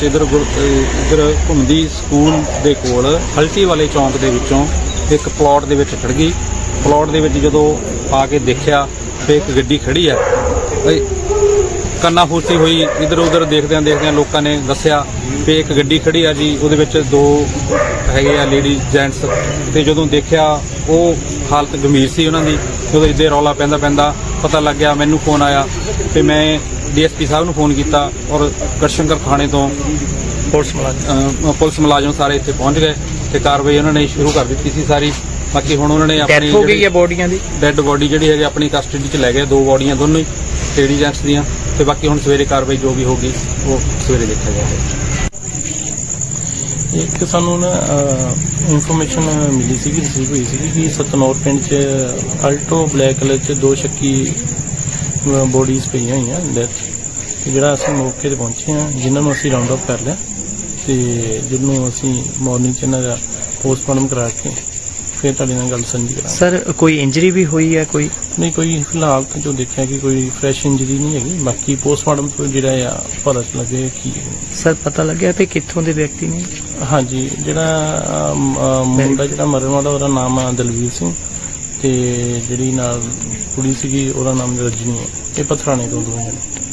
ਵਿੱਚ ਇਧਰ ਇਧਰ ਘੁੰਮਦੀ ਸਕੂਲ ਦੇ ਕੋਲ ਹਲਟੀ ਵਾਲੇ ਚੌਂਕ ਦੇ ਵਿੱਚੋਂ ਇੱਕ ਪਲਾਟ ਦੇ ਵਿੱਚ ਖੜ ਗਈ। ਪਲਾਟ ਦੇ ਵਿੱਚ ਜਦੋਂ ਆ ਕੇ ਦੇਖਿਆ ਤੇ ਇੱਕ ਗੱਡੀ ਖੜੀ ਹੈ। ਬਈ, ਕੰਨਾ ਫੂਸੀ ਹੋਈ, ਇਧਰ ਉਧਰ ਦੇਖਦਿਆਂ ਦੇਖਦਿਆਂ ਲੋਕਾਂ ਨੇ ਦੱਸਿਆ ਵੀ ਇੱਕ ਗੱਡੀ ਖੜੀ ਆ ਜੀ, ਉਹਦੇ ਵਿੱਚ ਦੋ ਹੈਗੇ ਆ ਲੇਡੀ ਜੈਂਟਸ ਤੇ ਜਦੋਂ ਦੇਖਿਆ ਉਹ ਹਾਲਤ ਗੰਭੀਰ ਸੀ ਉਹਨਾਂ ਦੀ। ਜਦੋਂ ਇੱਦੇ ਰੌਲਾ ਪੈਂਦਾ ਪੈਂਦਾ ਪਤਾ ਲੱਗਿਆ, ਮੈਨੂੰ ਫੋਨ ਆਇਆ ਤੇ ਮੈਂ ਡੀਐਸਪੀ ਸਾਹਿਬ ਨੂੰ ਫੋਨ ਕੀਤਾ ਔਰ ਗੜਸ਼ੰਕਰ ਥਾਣੇ ਤੋਂ ਪੁਲਿਸ ਮੁਲਾਜ਼ਮ। ਪੁਲਿਸ ਮੁਲਾਜ਼ਮ ਸਾਰੇ ਇੱਥੇ ਪਹੁੰਚ ਗਏ ਤੇ ਕਾਰਵਾਈ ਉਹਨਾਂ ਨੇ ਸ਼ੁਰੂ ਕਰ ਦਿੱਤੀ ਸੀ ਸਾਰੀ। ਬਾਕੀ ਹੁਣ ਉਹਨਾਂ ਨੇ ਡੈਥ ਹੋ ਗਈ ਹੈ ਬੋਡੀਆਂ ਦੀ? ਡੈੱਡ ਬੋਡੀ ਜਿਹੜੀ ਹੈਗੀ ਆਪਣੀ ਕਸਟਡੀ 'ਚ ਲੈ ਗਏ ਦੋ ਬੋਡੀਆਂ ਦੋਨੋਂ ਹੀ ਲੇਡੀ ਜੈਂਟਸ ਦੀਆਂ। ਤੇ ਬਾਕੀ ਹੁਣ ਸਵੇਰੇ ਕਾਰਵਾਈ ਜੋ ਵੀ ਹੋਗੀ ਉਹ ਸਵੇਰੇ ਦੇਖਿਆ ਜਾਏਗਾ ਇੱਕ ਸਾਨੂੰ ਨਾ ਇਨਫੋਰਮੇਸ਼ਨ ਮਿਲੀ ਸੀ ਕਿ ਰਿਸੀਵ ਹੋਈ ਸੀ ਕਿ ਸਤਨੌਰ ਪਿੰਡ 'ਚ ਅਲਟੋ ਬਲੈਕ ਕਲਰ 'ਚ ਦੋ ਸ਼ੱਕੀ ਬੋਡੀਜ਼ ਪਈਆਂ ਹੋਈਆਂ ਡੈਥ ਜਿਹੜਾ ਅਸੀਂ ਮੌਕੇ ਤੇ ਪਹੁੰਚੇ ਹਾਂ ਜਿਨ੍ਹਾਂ ਨੂੰ ਅਸੀਂ ਰਾਉਂਡ ਅਪ ਕਰ ਲਿਆ ਤੇ ਜਿਹਨੂੰ ਅਸੀਂ ਮਾਰਨਿੰਗ 'ਚ ਇਹਨਾਂ ਦਾ ਪੋਸਟਮਾਰਟਮ ਕਰਾ ਕੇ ਫਿਰ ਤੁਹਾਡੇ ਨਾਲ ਗੱਲ ਸਾਂਝੀ ਕਰਾਂਗੇ। ਸਰ ਕੋਈ ਇੰਜਰੀ ਵੀ ਹੋਈ ਹੈ ਕੋਈ? ਨਹੀਂ ਕੋਈ ਫਿਲਹਾਲ ਤਾਂ ਜੋ ਦੇਖਿਆ ਕਿ ਕੋਈ ਫਰੈਸ਼ ਇੰਜਰੀ ਨਹੀਂ ਹੈਗੀ ਬਾਕੀ ਪੋਸਟਮਾਰਟਮ ਤੋਂ ਜਿਹੜਾ ਆ ਪਤਾ ਲੱਗੇ ਕੀ। ਸਰ ਪਤਾ ਲੱਗਿਆ ਕਿ ਕਿੱਥੋਂ ਦੇ ਵਿਅਕਤੀ ਨੇ? ਹਾਂਜੀ ਜਿਹੜਾ ਅਮ, ਅਮ, ਮੁੰਡਾ ਜਿਹੜਾ ਮਰਨ ਵਾਲਾ ਉਹਦਾ ਨਾਮ ਆ ਦਲਵੀਰ ਸਿੰਘ। ਤੇ ਜਿਹੜੀ ਨਾਲ ਕੁੜੀ ਸੀਗੀ ਉਹਦਾ ਨਾਮ ਰਜਨੀ ਹੈ। ਇਹ ਪਥਰਾਣੇ ਤੋਂ ਦੋਵੇਂ ਜਣੇ